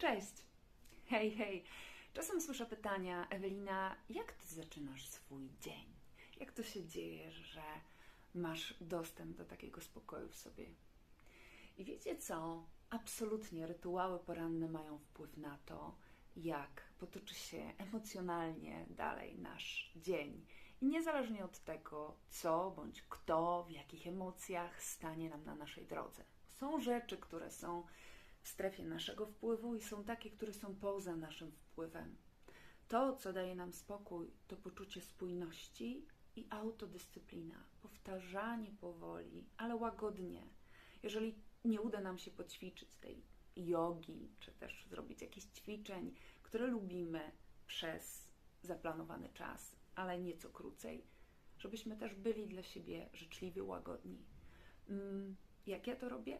Cześć! Hej, hej! Czasem słyszę pytania, Ewelina, jak ty zaczynasz swój dzień? Jak to się dzieje, że masz dostęp do takiego spokoju w sobie? I wiecie co? Absolutnie rytuały poranne mają wpływ na to, jak potoczy się emocjonalnie dalej nasz dzień. I niezależnie od tego, co bądź kto, w jakich emocjach stanie nam na naszej drodze. Są rzeczy, które są w strefie naszego wpływu i są takie, które są poza naszym wpływem. To, co daje nam spokój, to poczucie spójności i autodyscyplina, powtarzanie powoli, ale łagodnie. Jeżeli nie uda nam się poćwiczyć tej jogi, czy też zrobić jakichś ćwiczeń, które lubimy przez zaplanowany czas, ale nieco krócej, żebyśmy też byli dla siebie życzliwi, łagodni. Mm, Jak ja to robię?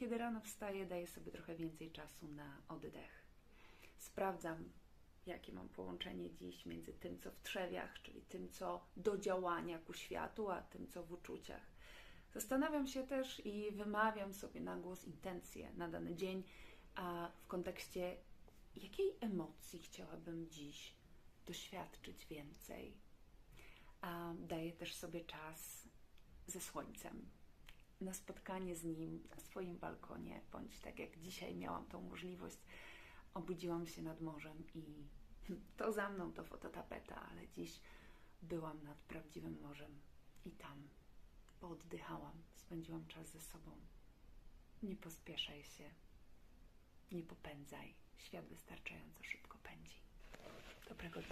Kiedy rano wstaję, daję sobie trochę więcej czasu na oddech. Sprawdzam, jakie mam połączenie dziś między tym, co w trzewiach, czyli tym, co do działania ku światu, a tym, co w uczuciach. Zastanawiam się też i wymawiam sobie na głos intencje na dany dzień, a w kontekście jakiej emocji chciałabym dziś doświadczyć więcej. A daję też sobie czas ze słońcem, na spotkanie z nim na swoim balkonie, bądź tak jak dzisiaj miałam tą możliwość, obudziłam się nad morzem i to za mną to fototapeta, ale dziś byłam nad prawdziwym morzem i tam pooddychałam, spędziłam czas ze sobą. Nie pospieszaj się, nie popędzaj, świat wystarczająco szybko pędzi. Dobrego dnia.